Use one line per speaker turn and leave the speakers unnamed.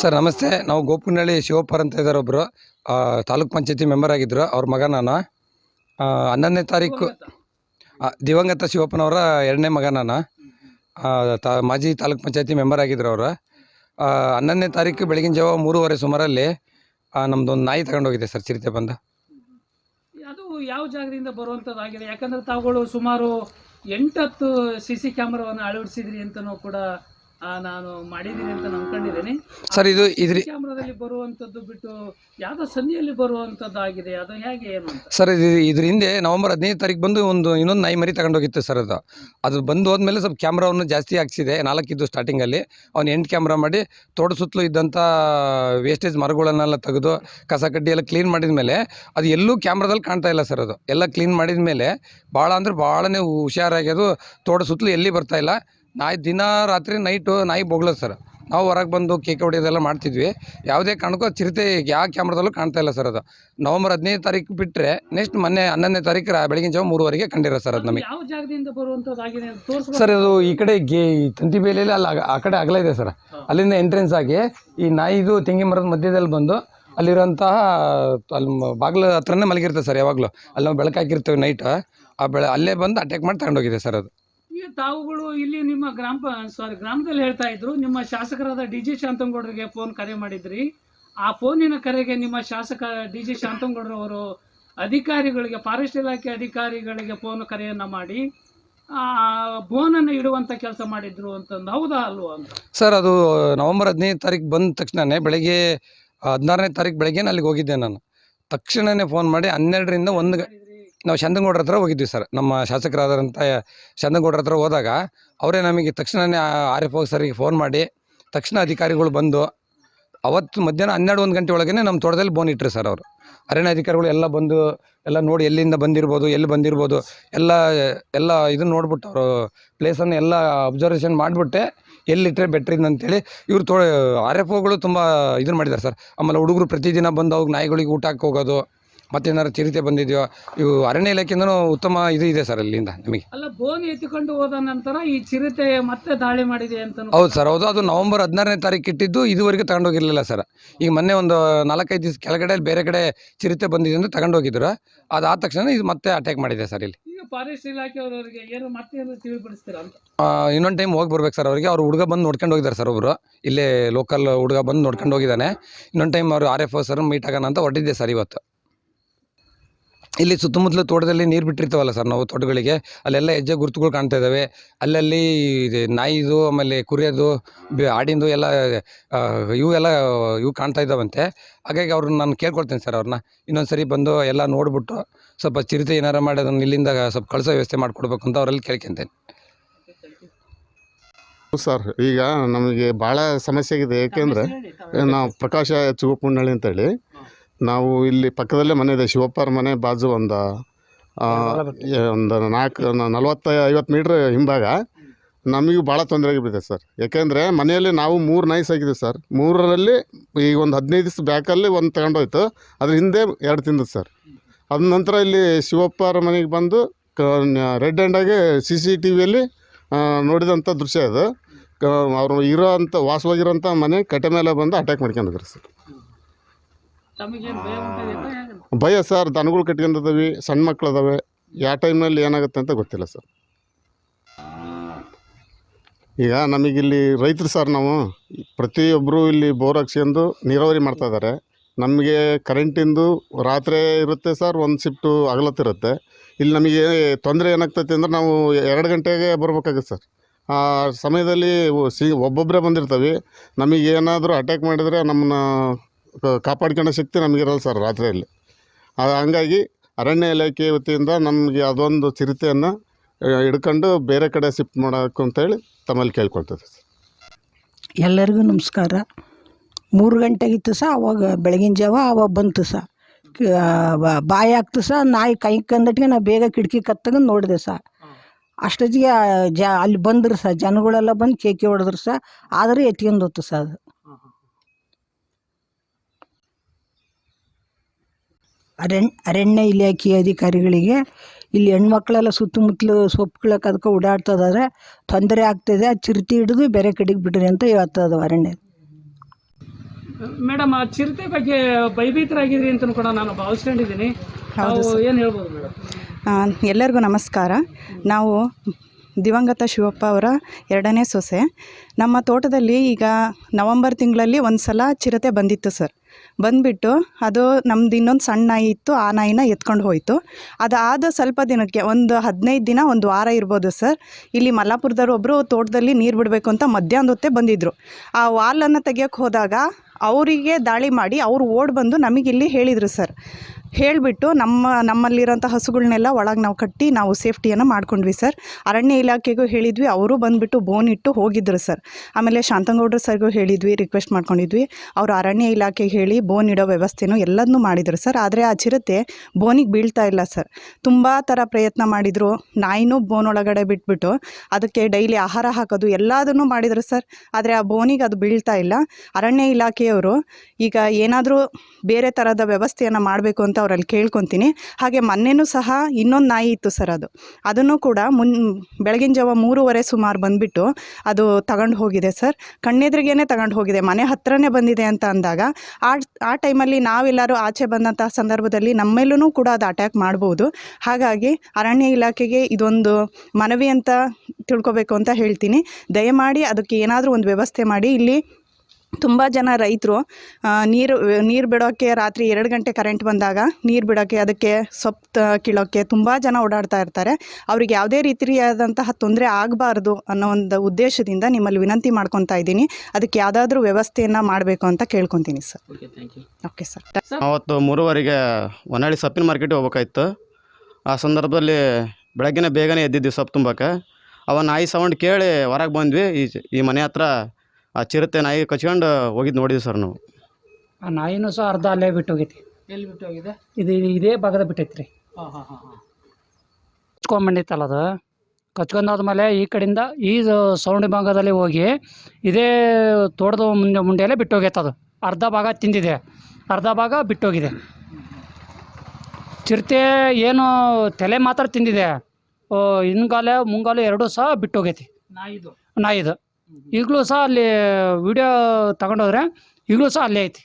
Sir, ನಮಸ್ತೆ. ನಾವು ಗೋಪುನಹಳ್ಳಿ ಶಿವಪ್ಪರ್ ಅಂತ ಇದ್ದಾರೆ ಒಬ್ಬರು ತಾಲೂಕ್ ಪಂಚಾಯತಿ ಮೆಂಬರ್ ಆಗಿದ್ದರು ಅವ್ರ ಮಗ ನಾನು. ಹನ್ನೊಂದನೇ ತಾರೀಕು ದಿವಂಗತ ಶಿವಪ್ಪನವರ ಎರಡನೇ ಮಗ ನಾನು. ತಾ, ಮಾಜಿ ತಾಲೂಕ್ ಪಂಚಾಯತಿ ಮೆಂಬರ್ ಆಗಿದ್ರು ಅವರು. ಹನ್ನೊಂದನೇ ತಾರೀಕು ಬೆಳಗಿನ ಜಾವ ಮೂರುವರೆ ಸುಮಾರಲ್ಲಿ ನಮ್ಮದೊಂದು ನಾಯಿ ತಗೊಂಡೋಗಿದೆ ಸರ್, ಚಿರತೆ ಬಂದ.
ಅದು ಯಾವ ಜಾಗದಿಂದ ಬರುವಂಥದ್ದಾಗಿದೆ ಯಾಕಂದ್ರೆ ತಾವುಗಳು ಸುಮಾರು ಎಂಟತ್ತು ಸಿ ಸಿ ಕ್ಯಾಮ್ರಾವನ್ನು ಅಳವಡಿಸಿದ್ರಿ ಅಂತ ಕೂಡ ನಾನು ಮಾಡಿದ್ದೀನಿ ಅಂತ ನಂಬ್ಕೊಂಡಿದ್ದೀನಿ.
ಸರ್ ಇದು ಇದ್ರಿ
ಕ್ಯಾಮ್ರಾದಲ್ಲಿ ಬರುವಂಥದ್ದು ಬಿಟ್ಟು ಯಾವುದೋ ಸಂಧಿಯಲ್ಲಿ ಅದು ಹೇಗೆ ಏನು ಅಂತ?
ಸರ್ ಇದು ಇದ್ರ ಹಿಂದೆ ನವಂಬರ್ ಹದಿನೈದು ತಾರೀಕು ಬಂದು ಒಂದು ಇನ್ನೊಂದು ನಾಯಿ ಮರಿ ತಗೊಂಡೋಗಿತ್ತು ಸರ್ ಅದು. ಅದು ಬಂದು ಹೋದ್ಮೇಲೆ ಸ್ವಲ್ಪ ಕ್ಯಾಮ್ರಾವನ್ನು ಜಾಸ್ತಿ ಹಾಕ್ಸಿದೆ ನಾಲ್ಕಿದ್ದು ಸ್ಟಾರ್ಟಿಂಗಲ್ಲಿ ಅವ್ನು ಎಂಟು ಕ್ಯಾಮ್ರಾ ಮಾಡಿ ತೋಟ ಸುತ್ತಲೂ ಇದ್ದಂಥ ವೇಸ್ಟೇಜ್ ಮರಗಳನ್ನೆಲ್ಲ ತೆಗೆದು ಕಸ ಕಡ್ಡಿ ಎಲ್ಲ ಕ್ಲೀನ್ ಮಾಡಿದ ಮೇಲೆ ಅದು ಎಲ್ಲೂ ಕ್ಯಾಮ್ರಾದಲ್ಲಿ ಕಾಣ್ತಾ ಇಲ್ಲ ಸರ್ ಅದು. ಎಲ್ಲ ಕ್ಲೀನ್ ಮಾಡಿದ ಮೇಲೆ ಭಾಳ ಅಂದ್ರೆ ಭಾಳನೇ ಹುಷಾರಾಗಿ ಅದು ತೋಟ ಸುತ್ತಲೂ ಎಲ್ಲಿ ಬರ್ತಾ ಇಲ್ಲ ನಾಯಿ ದಿನ ರಾತ್ರಿ ನೈಟು ನಾಯಿ ಬೊಗ್ಳೋದು ಸರ್ ನಾವು ಹೊರಗೆ ಬಂದು ಕೇಕ್ ಹೊಡೆಯೋದೆಲ್ಲ ಮಾಡ್ತಿದ್ವಿ. ಯಾವುದೇ ಕಾರಣಕ್ಕೂ ಚಿರತೆ ಯಾವ ಕ್ಯಾಮ್ರದಲ್ಲೂ ಕಾಣ್ತಾ ಇಲ್ಲ ಸರ್ ಅದು. ನವಂಬರ್ ಹದಿನೈದು ತಾರೀಕು ಬಿಟ್ಟರೆ ನೆಕ್ಸ್ಟ್ ಮೊನ್ನೆ ಹನ್ನೊಂದನೇ ತಾರೀಕು ಬೆಳಗಿನ ಜಾವ ಮೂರುವರೆಗೆ ಕಂಡಿರೋ ಸರ್ ಅದು ನಮಗೆ.
ಯಾವ ಜಾಗದಿಂದ ಬರುವಂಥದ್ದಾಗಿದೆ ಅಂತ ತೋರಿಸ್ಬೋದು?
ಸರ್ ಅದು ಈ ಕಡೆ ಗೆ ಈ ತಂತಿ ಬೇಲಿಯಲ್ಲಿ ಅಲ್ಲಿ ಆ- ಆ ಕಡೆ ಅಗಲ ಇದೆ ಸರ್ ಅಲ್ಲಿಂದ ಎಂಟ್ರೆನ್ಸ್ ಆಗಿ ಈ ನಾಯಿದು ತೆಂಗಿನ ಮರದ ಮಧ್ಯದಲ್ಲಿ ಬಂದು ಅಲ್ಲಿರೋಂತಹ ಅಲ್ಲಿ ಮ- ಬಾಗಿಲು ಹತ್ರನೇ ಮಲಗಿರ್ತದೆ ಸರ್ ಯಾವಾಗಲೂ. ಅಲ್ಲಿ ನಾವು ಬೆಳಕಾಗಿರ್ತೇವೆ ನೈಟ್ ಆ ಬೆಳ ಅಲ್ಲೇ ಬಂದು ಅಟ್ಯಾಕ್ ಮಾಡಿ ತಗೊಂಡೋಗಿದೆ ಸರ್ ಅದು.
ಈಗ ತಾವುಗಳು ಇಲ್ಲಿ ನಿಮ್ಮ ಗ್ರಾಮ ಸಾರಿ ಗ್ರಾಮದಲ್ಲಿ ಹೇಳ್ತಾ ಇದ್ರು, ನಿಮ್ಮ ಶಾಸಕರಾದ ಡಿ ಜಿ ಶಾಂತಂಗೌಡರಿಗೆ ಫೋನ್ ಕರೆ ಮಾಡಿದ್ರಿ. ಆ ಫೋನಿನ ಕರೆಗೆ ನಿಮ್ಮ ಶಾಸಕ ಡಿ ಜಿ ಶಾಂತಂಗೌಡರವರು ಅಧಿಕಾರಿಗಳಿಗೆ ಫಾರೆಸ್ಟ್ ಇಲಾಖೆ ಅಧಿಕಾರಿಗಳಿಗೆ ಫೋನ್ ಕರೆಯನ್ನು ಮಾಡಿ ಬೋನನ್ನು ಇಡುವಂತ ಕೆಲಸ ಮಾಡಿದ್ರು ಅಂತಂದು. ಹೌದಾ ಅಲ್ವಾ? ಅಂತ
ಸರ್ ಅದು ನವೆಂಬರ್ ಹದಿನೈದು ತಾರೀಕು ಬಂದ ತಕ್ಷಣನೇ ಬೆಳಗ್ಗೆ, ಹದಿನಾರನೇ ತಾರೀಕು ಬೆಳಗ್ಗೆ ಅಲ್ಲಿಗೆ ಹೋಗಿದ್ದೆ ನಾನು. ತಕ್ಷಣನೇ ಫೋನ್ ಮಾಡಿ ಹನ್ನೆರಡರಿಂದ ಒಂದು ನಾವು ಚಂದನಗೌಡ್ರ ಹತ್ರ ಹೋಗಿದ್ವಿ ಸರ್. ನಮ್ಮ ಶಾಸಕರಾದಂಥ ಚಂದನಗೌಡ್ರ ಹತ್ರ ಹೋದಾಗ ಅವರೇ ನಮಗೆ ತಕ್ಷಣವೇ ಆರ್ ಎಫ್ ಸರಿಗೆ ಫೋನ್ ಮಾಡಿ, ತಕ್ಷಣ ಅಧಿಕಾರಿಗಳು ಬಂದು, ಅವತ್ತು ಮಧ್ಯಾಹ್ನ ಹನ್ನೆರಡು ಒಂದು ಗಂಟೆ ಒಳಗೇ ನಮ್ಮ ತೋಟದಲ್ಲಿ ಬೋನ್ ಇಟ್ಟರು ಸರ್ ಅವರು. ಅರಣ್ಯ ಅಧಿಕಾರಿಗಳು ಎಲ್ಲ ಬಂದು, ಎಲ್ಲ ನೋಡಿ ಎಲ್ಲಿಂದ ಬಂದಿರ್ಬೋದು, ಎಲ್ಲಿ ಬಂದಿರ್ಬೋದು, ಎಲ್ಲ ಎಲ್ಲ ಇದನ್ನು ನೋಡ್ಬಿಟ್ಟು ಅವರು ಪ್ಲೇಸನ್ನು ಎಲ್ಲ ಅಬ್ಸರ್ವೇಷನ್ ಮಾಡಿಬಿಟ್ಟೆ ಎಲ್ಲಿಟ್ಟರೆ ಬೆಟ್ರ್ ಇದೆ ಅಂತೇಳಿ ಇವರು ತೋ ಆರ್ ಎಫ್ ಓಗಳು ತುಂಬ ಇದನ್ನು ಮಾಡಿದ್ದಾರೆ ಸರ್. ಆಮೇಲೆ ಹುಡುಗರು ಪ್ರತಿದಿನ ಬಂದು ಅವ್ರಿಗೆ ನಾಯಿಗಳಿಗೆ ಊಟ ಹಾಕಿ ಹೋಗೋದು ಮತ್ತೇನಾದ್ರು ಚಿರತೆ ಬಂದಿದೆಯೋ? ಇವು ಅರಣ್ಯ ಇಲಾಖೆಯಿಂದನೂ ಉತ್ತಮ ಇದು ಇದೆ ಸರ್ ಅಲ್ಲಿಂದ ನಿಮಗೆ.
ಅಲ್ಲ ಬೋನ್ ಎತ್ತಿಕೊಂಡು ಹೋದ ನಂತರ ಈ ಚಿರತೆ ಮತ್ತೆ ದಾಳಿ ಮಾಡಿದೆ ಅಂತ
ಹೌದು ಸರ್ ಹೌದು. ಅದು ನವಂಬರ್ ಹದಿನಾರನೇ ತಾರೀಕು ಇಟ್ಟಿದ್ದು ಇದುವರೆಗೆ ತಗೊಂಡೋಗಿರಲಿಲ್ಲ ಸರ್. ಈಗ ಮೊನ್ನೆ ಒಂದು ನಾಲ್ಕೈದು ದಿವಸ ಕೆಳಗಡೆ ಬೇರೆ ಕಡೆ ಚಿರತೆ ಬಂದಿದೆ ಅಂತ ತಗೊಂಡೋಗಿದ್ರು. ಅದಾದ ತಕ್ಷಣ ಇದು ಮತ್ತೆ ಅಟ್ಯಾಕ್ ಮಾಡಿದೆ ಸರ್ ಇಲ್ಲಿ.
ಈಗ ಫಾರೆಸ್ಟ್ ಇಲಾಖೆಯವರವರಿಗೆ ಏನು ಮತ್ತೆ ಏನು ತಿಳಿಪಡಿಸ್ತೀರಾ ಅಂತ?
ಇನ್ನೊಂದು ಟೈಮ್ ಹೋಗಿ ಬರ್ಬೇಕು ಸರ್ ಅವರಿಗೆ. ಅವ್ರು ಹುಡುಗ ಬಂದು ನೋಡ್ಕೊಂಡು ಹೋಗಿದ್ದಾರೆ ಸರ್ ಒಬ್ಬರು ಇಲ್ಲೇ ಲೋಕಲ್ ಹುಡುಗ ಬಂದು ನೋಡ್ಕೊಂಡು ಹೋಗಿದ್ದಾನೆ. ಇನ್ನೊಂದು ಟೈಮ್ ಅವರು ಆರ್ ಎಫ್ ಸರ್ ಮೀಟ್ ಆಗೋಣ ಅಂತ ಹೊರಟಿದ್ದೆ ಸರ್ ಇವತ್ತು. ಇಲ್ಲಿ ಸುತ್ತಮುತ್ತಲ ತೋಟದಲ್ಲಿ ನೀರು ಬಿಟ್ಟಿರ್ತಾವಲ್ಲ ಸರ್ ನಾವು ತೋಟಗಳಿಗೆ ಅಲ್ಲೆಲ್ಲ ಹೆಜ್ಜೆ ಗುರುತುಗಳು ಕಾಣ್ತಾ ಇದ್ದಾವೆ ಅಲ್ಲಲ್ಲಿ ಇದು ನಾಯಿದು ಆಮೇಲೆ ಕುರಿಯೋದು ಬೆ- ಆಡಿಂದು ಎಲ್ಲ ಇವು ಎಲ್ಲ ಇವು ಕಾಣ್ತಾ ಇದ್ದಾವಂತೆ ಹಾಗಾಗಿ ಅವ್ರನ್ನ ನಾನು ಕೇಳ್ಕೊಳ್ತೇನೆ ಸರ್ ಅವ್ರನ್ನ. ಇನ್ನೊಂದು ಸರಿ ಬಂದು ಎಲ್ಲ ನೋಡಿಬಿಟ್ಟು ಸ್ವಲ್ಪ ಚಿರತೆ ಏನಾರ ಮಾಡಿ ಅದನ್ನು ಇಲ್ಲಿಂದ ಸ್ವಲ್ಪ ಕಳಿಸೋ ವ್ಯವಸ್ಥೆ ಮಾಡಿಕೊಡ್ಬೇಕು ಅಂತ ಅವರಲ್ಲಿ ಕೇಳ್ಕೊಂತೇನೆ.
ಸರ್ ಈಗ ನಮಗೆ ಭಾಳ ಸಮಸ್ಯೆ ಆಗಿದೆ. ಏಕೆಂದರೆ ನಾವು ಪ್ರಕಾಶ ಚುಗುಪುಣ್ಣಳ್ಳಿ ಅಂತೇಳಿ. ನಾವು ಇಲ್ಲಿ ಪಕ್ಕದಲ್ಲೇ ಮನೆ ಇದೆ ಶಿವಪ್ಪರ ಮನೆ ಬಾಜು ಒಂದು ಒಂದು ನಾಲ್ಕು ನಲ್ವತ್ತು ಐವತ್ತು ಮೀಟ್ರ್ ಹಿಂಭಾಗ. ನಮಗೂ ಭಾಳ ತೊಂದರೆ ಆಗಿಬಿಟ್ಟಿದೆ ಸರ್. ಯಾಕೆಂದರೆ ಮನೆಯಲ್ಲಿ ನಾವು ಮೂರು ನೈಸ್ ಆಗಿದೆ ಸರ್. ಮೂರರಲ್ಲಿ ಈಗ ಒಂದು ಹದಿನೈದು ದಿವಸ ಬ್ಯಾಕಲ್ಲಿ ಒಂದು ತಗೊಂಡೋಯ್ತು. ಅದ್ರ ಹಿಂದೆ ಎರಡು ತಿಂದದ್ದು ಸರ್. ಅದ ನಂತರ ಇಲ್ಲಿ ಶಿವಪ್ಪರ ಮನೆಗೆ ಬಂದು ಕ ರೆಡ್ ಹ್ಯಾಂಡಾಗಿ ಸಿ ಸಿ ಟಿ ವಿಯಲ್ಲಿ ನೋಡಿದಂಥ ದೃಶ್ಯ ಅದು. ಕ- ಅವರು ಇರೋ ಅಂಥ ವಾಸವಾಗಿರೋಂಥ ಮನೆ ಕಟ್ಟೆ ಮೇಲೆ ಬಂದು ಅಟ್ಯಾಕ್ ಮಾಡ್ಕೊಂಡಿದ್ರು ಸರ್.
ಭಯ
ಸರ್, ದನಗಳು ಕಟ್ಕೊಂಡಿದ್ದಾವೆ ಸಣ್ಣ ಮಕ್ಕಳು ಅದಾವೆ ಯಾವ ಟೈಮ್ನಲ್ಲಿ ಏನಾಗುತ್ತೆ ಅಂತ ಗೊತ್ತಿಲ್ಲ ಸರ್. ಈಗ ನಮಗಿಲ್ಲಿ ರೈತರು ಸರ್ ನಾವು ಪ್ರತಿಯೊಬ್ಬರು ಇಲ್ಲಿ ಬೋರ್ ಹಾಕ್ಸ್ಕೊಂಡು ನೀರಾವರಿ ಮಾಡ್ತಾ ಇದ್ದಾರೆ ನಮಗೆ ಕರೆಂಟಿಂದು ರಾತ್ರಿ ಇರುತ್ತೆ ಸರ್, ಒಂದು ಶಿಫ್ಟು ಅಗಲತ್ತಿರುತ್ತೆ. ಇಲ್ಲಿ ನಮಗೆ ತೊಂದರೆ ಏನಾಗ್ತೈತೆ ಅಂದ್ರೆ ನಾವು ಎರಡು ಗಂಟೆಗೆ ಬರ್ಬೇಕಾಗುತ್ತೆ ಸರ್. ಆ ಸಮಯದಲ್ಲಿ ಸಿ ಒಬ್ಬೊಬ್ಬರೇ ಬಂದಿರ್ತವೆ. ನಮಗೆ ಏನಾದರೂ ಅಟ್ಯಾಕ್ ಮಾಡಿದರೆ ನಮ್ಮನ್ನ ಕಾಪಾಡ್ಕೊಳ್ಳೋ ಶಕ್ತಿ ನಮಗಿರಲ್ಲ ಸರ್ ರಾತ್ರಿಯಲ್ಲಿ. ಹಂಗಾಗಿ ಅರಣ್ಯ ಇಲಾಖೆ ವತಿಯಿಂದ ನಮಗೆ ಅದೊಂದು ಚಿರತೆಯನ್ನು ಹಿಡ್ಕೊಂಡು ಬೇರೆ ಕಡೆ ಶಿಫ್ಟ್ ಮಾಡೋಕ್ಕು ಅಂತೇಳಿ ತಮ್ಮಲ್ಲಿ ಕೇಳ್ಕೊಳ್ತದೆ ಸರ್.
ಎಲ್ಲರಿಗೂ ನಮಸ್ಕಾರ. ಮೂರು ಗಂಟೆಗಿತ್ತು ಸಹ ಅವಾಗ ಬೆಳಗಿನ ಜಾವ, ಅವಾಗ ಬಂತು ಸಹ ಬಾಯಿ ಆಗ್ತು ಸಹ ನಾಯಿ ಕೈ ಕಂದಟ್ಟಿಗೆ ನಾ ಬೇಗ ಕಿಟಕಿ ಕತ್ತಗೊಂಡು ನೋಡಿದೆ ಸಹ ಅಷ್ಟೊತ್ತಿಗೆ ಜ, ಅಲ್ಲಿ ಬಂದರು ಸಹ ಜನಗಳೆಲ್ಲ ಬಂದು ಕೇಕೆ ಹೊಡೆದ್ರು ಸಹ ಆದರೆ ಎತ್ಕೊಂಡು ಹೋತು ಸಹ ಅದು. ಅರಣ್ಯ ಅರಣ್ಯ ಇಲಾಖೆಯ ಅಧಿಕಾರಿಗಳಿಗೆ ಇಲ್ಲಿ ಹೆಣ್ಮಕ್ಳೆಲ್ಲ ಸುತ್ತಮುತ್ತಲು ಸೊಪ್ಪುಗಳ ಕದಕ ಓಡಾಡ್ತದಾದ್ರೆ ತೊಂದರೆ ಆಗ್ತಿದೆ ಚಿರತೆ ಹಿಡಿದು ಬೇರೆ ಕಡೆಗೆ ಬಿಡ್ರಿ ಅಂತ ಹೇಳ್ತದ ಅರಣ್ಯ.
ಮೇಡಮ್ ಆ ಚಿರತೆ ಬಗ್ಗೆ ಭಯಭೀತರಾಗಿದ್ರಿ ಅಂತ ಕೂಡ ನಾನು ಭಾವಿಸ್ಕೊಂಡಿದ್ದೀನಿ.
ಹೌದು
ಏನು ಹೇಳ್ಬೋದು ಮೇಡಮ್
ಎಲ್ಲರಿಗೂ ನಮಸ್ಕಾರ. ನಾವು ದಿವಂಗತ ಶಿವಪ್ಪ ಅವರ ಎರಡನೇ ಸೊಸೆ. ನಮ್ಮ ತೋಟದಲ್ಲಿ ಈಗ ನವಂಬರ್ ತಿಂಗಳಲ್ಲಿ ಒಂದು ಸಲ ಚಿರತೆ ಬಂದಿತ್ತು ಸರ್. ಬಂದುಬಿಟ್ಟು ಅದು ನಮ್ದು ಇನ್ನೊಂದು ಸಣ್ಣ ನಾಯಿ ಇತ್ತು, ಆ ನಾಯಿನ ಎತ್ಕೊಂಡು ಹೋಯಿತು. ಅದಾದ ಸ್ವಲ್ಪ ದಿನಕ್ಕೆ, ಒಂದು ಹದಿನೈದು ದಿನ, ಒಂದು ವಾರ ಇರ್ಬೋದು ಸರ್. ಇಲ್ಲಿ ಮಲ್ಲಾಪುರದವ್ರು ಒಬ್ಬರು ತೋಟದಲ್ಲಿ ನೀರು ಬಿಡಬೇಕು ಅಂತ ಮಧ್ಯಾಹ್ನದ ಹೊತ್ತೇ ಬಂದಿದ್ದರು ಆ ವಾಲನ್ನು ತೆಗಿಯೋಕ್ಕೆ ಹೋದಾಗ ಅವರಿಗೆ ದಾಳಿ ಮಾಡಿ ಅವ್ರು ಓಡಿ ಬಂದು ನಮಗಿಲ್ಲಿ ಹೇಳಿದರು ಸರ್. ಹೇಳಿಬಿಟ್ಟು ನಮ್ಮ, ನಮ್ಮಲ್ಲಿರೋಂಥ ಹಸುಗಳನ್ನೆಲ್ಲ ಒಳಗೆ ನಾವು ಕಟ್ಟಿ ನಾವು ಸೇಫ್ಟಿಯನ್ನು ಮಾಡ್ಕೊಂಡ್ವಿ ಸರ್. ಅರಣ್ಯ ಇಲಾಖೆಗೂ ಹೇಳಿದ್ವಿ, ಅವರು ಬಂದುಬಿಟ್ಟು ಬೋನ್ ಇಟ್ಟು ಹೋಗಿದ್ರು ಸರ್. ಆಮೇಲೆ ಶಾಂತಂಗೌಡ್ರ ಸರ್ಗೂ ಹೇಳಿದ್ವಿ, ರಿಕ್ವೆಸ್ಟ್ ಮಾಡ್ಕೊಂಡಿದ್ವಿ. ಅವರು ಅರಣ್ಯ ಇಲಾಖೆಗೆ ಹೇಳಿ ಬೋನ್ ಇಡೋ ವ್ಯವಸ್ಥೆನೂ ಎಲ್ಲದನ್ನೂ ಮಾಡಿದರು ಸರ್. ಆದರೆ ಆ ಚಿರತೆ ಬೋನಿಗೆ ಬೀಳ್ತಾ ಇಲ್ಲ ಸರ್. ತುಂಬ ಥರ ಪ್ರಯತ್ನ ಮಾಡಿದರು. ನಾಯಿನೂ ಬೋನ್ ಒಳಗಡೆ ಬಿಟ್ಬಿಟ್ಟು ಅದಕ್ಕೆ ಡೈಲಿ ಆಹಾರ ಹಾಕೋದು ಎಲ್ಲದನ್ನೂ ಮಾಡಿದರು ಸರ್. ಆದರೆ ಆ ಬೋನಿಗೆ ಅದು ಬೀಳ್ತಾ ಇಲ್ಲ. ಅರಣ್ಯ ಇಲಾಖೆಯವರು ಈಗ ಏನಾದರೂ ಬೇರೆ ಥರದ ವ್ಯವಸ್ಥೆಯನ್ನು ಮಾಡಬೇಕು ಅಂತ ಅವರಲ್ಲಿ ಕೇಳ್ಕೊತೀನಿ. ಹಾಗೆ ಮೊನ್ನೆನೂ ಸಹ ಇನ್ನೊಂದು ನಾಯಿ ಇತ್ತು ಸರ್ ಅದು. ಅದನ್ನು ಕೂಡ ಮುನ್, ಬೆಳಗಿನ ಜಾವ ಮೂರುವರೆ ಸುಮಾರು ಬಂದುಬಿಟ್ಟು ಅದು ತಗೊಂಡು ಹೋಗಿದೆ ಸರ್. ಕಣ್ಣೆದ್ರಿಗೇನೆ ತಗೊಂಡು ಹೋಗಿದೆ. ಮನೆ ಹತ್ರನೇ ಬಂದಿದೆ ಅಂತ ಅಂದಾಗ ಆ ಆ ಟೈಮಲ್ಲಿ ನಾವೆಲ್ಲರೂ ಆಚೆ ಬಂದಂಥ ಸಂದರ್ಭದಲ್ಲಿ ನಮ್ಮೇಲೂ ಕೂಡ ಅದು ಅಟ್ಯಾಕ್ ಮಾಡ್ಬೋದು. ಹಾಗಾಗಿ ಅರಣ್ಯ ಇಲಾಖೆಗೆ ಇದೊಂದು ಮನವಿ ಅಂತ ತಿಳ್ಕೊಬೇಕು ಅಂತ ಹೇಳ್ತೀನಿ. ದಯಮಾಡಿ ಅದಕ್ಕೆ ಏನಾದರೂ ಒಂದು ವ್ಯವಸ್ಥೆ ಮಾಡಿ. ಇಲ್ಲಿ ತುಂಬ ಜನ ರೈತರು ನೀರು ನೀರು ಬಿಡೋಕ್ಕೆ ರಾತ್ರಿ ಎರಡು ಗಂಟೆ ಕರೆಂಟ್ ಬಂದಾಗ ನೀರು ಬಿಡೋಕ್ಕೆ ಅದಕ್ಕೆ ಸೊಪ್ಪು ತ- ಕೀಳೋಕ್ಕೆ ತುಂಬ ಜನ ಓಡಾಡ್ತಾ ಇರ್ತಾರೆ. ಅವ್ರಿಗೆ ಯಾವುದೇ ರೀತಿಯಾದಂತಹ ತೊಂದರೆ ಆಗಬಾರ್ದು ಅನ್ನೋ ಒಂದು ಉದ್ದೇಶದಿಂದ ನಿಮ್ಮಲ್ಲಿ ವಿನಂತಿ ಮಾಡ್ಕೊತಾ ಇದ್ದೀನಿ. ಅದಕ್ಕೆ ಯಾವುದಾದ್ರೂ ವ್ಯವಸ್ಥೆಯನ್ನು ಮಾಡಬೇಕು ಅಂತ ಕೇಳ್ಕೊತೀನಿ sir.
Okay thank you
okay sir
ಅವತ್ತು ಮೂರುವರೆಗೆ ಹೊನ್ನಾಳಿ ಸೊಪ್ಪಿನ ಮಾರ್ಕೆಟಿಗೆ ಹೋಗ್ಬೇಕಾಯ್ತು. ಆ ಸಂದರ್ಭದಲ್ಲಿ ಬೆಳಗ್ಗೆನೇ ಬೇಗನೆ ಎದ್ದಿದ್ವಿ ಸೊಪ್ಪು ತುಂಬಕ್ಕೆ ಅವ ನಾಯಿ ಸೌಂಡ್ ಕೇಳಿ ಹೊರಗೆ ಬಂದ್ವಿ. ಈ ಈ ಮನೆ ಹತ್ರ ಆ ಚಿರತೆ ನಾಯಿ ಕಚ್ಕೊಂಡು ಹೋಗಿದ್ದು ನೋಡಿದ್ವಿ ಸರ್ ನಾವು.
ಆ ನಾಯಿನೂ ಸಹ ಅರ್ಧ ಅಲ್ಲೇ ಬಿಟ್ಟು ಹೋಗೈತಿ
ಎಲ್ಲಿ ಬಿಟ್ಟು ಹೋಗಿದೆ
ಇದು ಇದೇ ಭಾಗದ ಬಿಟ್ಟೈತಿ ರೀ.
ಹಾಂ ಹಾಂ ಹಾಂ ಹಾಂ.
ಕಚ್ಕೊಂಡ್ಬಂದಿತ್ತಲ್ಲ ಅದು. ಕಚ್ಕೊಂಡಾದ್ಮೇಲೆ ಈ ಕಡೆಯಿಂದ ಈ ಸೌಂಡಿ ಭಾಗದಲ್ಲಿ ಹೋಗಿ ಇದೇ ತೋಟದ ಮುಂದೆ ಮುಂಡೆಯಲ್ಲೇ ಬಿಟ್ಟು ಹೋಗೈತೆ ಅದು. ಅರ್ಧ ಭಾಗ ತಿಂದಿದೆ. ಅರ್ಧ ಭಾಗ ಬಿಟ್ಟೋಗಿದೆ. ಚಿರತೆ ಏನು ತಲೆ ಮಾತ್ರ ತಿಂದಿದೆ. ಓ, ಹಿಂಗಾಲ ಮುಂಗಾಲ ಎರಡೂ ಸಹ ಬಿಟ್ಟೋಗೈತಿ.
ನಾಯಿದು.
ನಾಯಿದು. ಈಗಲೂ ಸಹ ಅಲ್ಲಿ ವಿಡಿಯೋ ತಗೊಂಡೋದ್ರೆ ಈಗಲೂ ಸಹ ಅಲ್ಲೇ ಐತಿ.